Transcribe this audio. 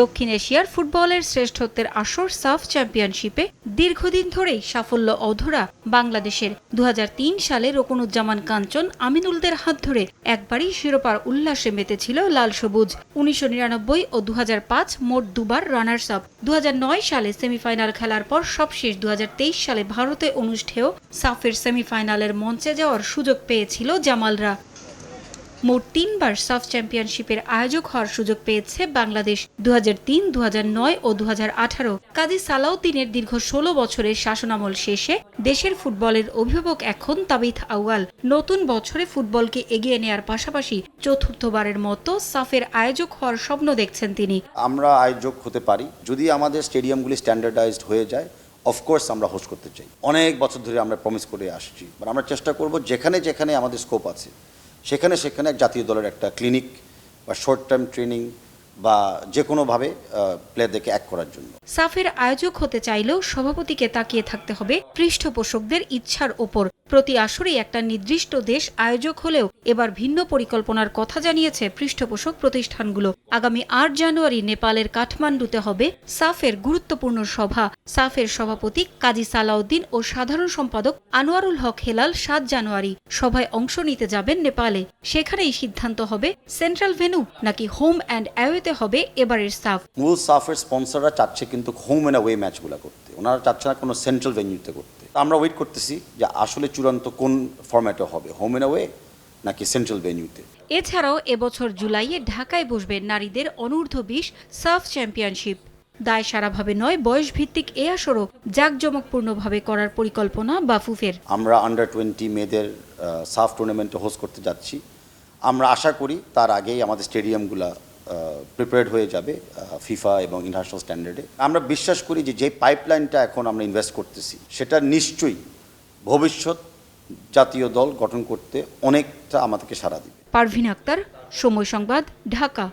দক্ষিণ এশিয়ার ফুটবলের শ্রেষ্ঠত্বের আসর সাফ চ্যাম্পিয়নশিপে দীর্ঘদিন ধরেই সাফল্য অধরা বাংলাদেশের দুহাজার তিন সালে রকুনুজ্জামান কাঞ্চন আমিনুলদের হাত ধরে একবারই শিরোপার উল্লাসে মেতেছিল লাল সবুজ। উনিশশো নিরানব্বই ও দু হাজার পাঁচ মোট দুবার রানার্স আপ। দুহাজার নয় সালে সেমিফাইনাল খেলার পর সবশেষ দুহাজার তেইশ সালে ভারতে অনুষ্ঠেয় সাফের সেমিফাইনালের মঞ্চে যাওয়ার সুযোগ পেয়েছিল জামালরা। মোট তিনবার সাফ চ্যাম্পিয়নশিপের আয়োজক হওয়ার সুযোগ পেয়েছে বাংলাদেশ দু তিন দু নয় ও দুহাজার আঠারো। কাজী সালাউদ্দিনের দীর্ঘ ষোলো বছরের শাসনামল শেষে দেশের ফুটবলের অভিভাবক এখন তাবিথ আউয়াল। নতুন বছরে ফুটবলকে এগিয়ে নেয়ার পাশাপাশি চতুর্থবারের মতো সাফের আয়োজক হওয়ার স্বপ্ন দেখছেন তিনি। আমরা আয়োজক হতে পারি, যদি আমাদের স্টেডিয়ামগুলি স্ট্যান্ডার্ডাইজড হয়ে যায় অফকোর্স আমরা হোস্ট করতে চাই। অনেক বছর ধরে আমরা প্রমিস করে আসছি আমরা চেষ্টা করব যেখানে যেখানে আমাদের স্কোপ আছে সেখানে সেখানে এক জাতীয় দলের একটা ক্লিনিক বা শর্ট টার্ম ট্রেনিং বা যে কোনোভাবে প্লেয়ারদেরকে এক করার জন্য। সাফের আয়োজক হতে চাইলেও সভাপতিকে তাকিয়ে থাকতে হবে পৃষ্ঠপোষকদের ইচ্ছার ওপর। প্রতি আসরেই একটা নির্দিষ্ট দেশ আয়োজক হলেও এবার ভিন্ন পরিকল্পনার কথা জানিয়েছে পৃষ্ঠপোষক প্রতিষ্ঠানগুলো। আগামী আট জানুয়ারি নেপালের কাঠমান্ডুতে হবে সাফের গুরুত্বপূর্ণ সভা। সাফের সভাপতি কাজী সালাউদ্দিন ও সাধারণ সম্পাদক আনোয়ারুল হক হেলাল সাত জানুয়ারি সভায় অংশ নিতে যাবেন নেপালে। সেখানেই সিদ্ধান্ত হবে সেন্ট্রাল ভেন্যু নাকি হোম অ্যান্ড অ্যাওয়েতে হবে এবারের সাফ। মূল সাফের স্পন্সররা চাচ্ছে কিন্তু হোম অ্যান্ড অ্যাওয়ে ম্যাচগুলো করতে। ওনারা চাচ্ছে না কোনো সেন্ট্রাল ভেন্যুতে করতে। তা আমরা ওয়েট করতেছি যে আসলে চূড়ান্ত কোন ফরম্যাটে হবে হোম অ্যান্ড ওয়ে নাকি সেন্ট্রাল ভেন্যুতে এছাড়াও এবছর জুলাইয়ে ঢাকায় বসবে নারীদের অনূর্ধ্ব বিশ সাফ চ্যাম্পিয়নশিপ দায় সারাভাবে নয় বয়সভিত্তিক এ আসরও জাঁকজমকপূর্ণভাবে করার পরিকল্পনা বাফুফের। আমরা আন্ডার টোয়েন্টি মেয়েদের সাফ টুর্নামেন্টে হোস্ট করতে যাচ্ছি। আমরা আশা করি তার আগেই আমাদের স্টেডিয়ামগুলো প্রিপেয়ার্ড হয়ে যাবে ফিফা এবং ইন্টারন্যাশনাল স্ট্যান্ডার্ডে আমরা বিশ্বাস করি যে যে পাইপলাইনটা এখন আমরা ইনভেস্ট করতেছি, সেটা নিশ্চয়ই ভবিষ্যৎ জাতীয় দল গঠন করতে অনেকটা আমাদেরকে সাড়া দিবে। পারভিন আক্তার, সময় সংবাদ, ঢাকা।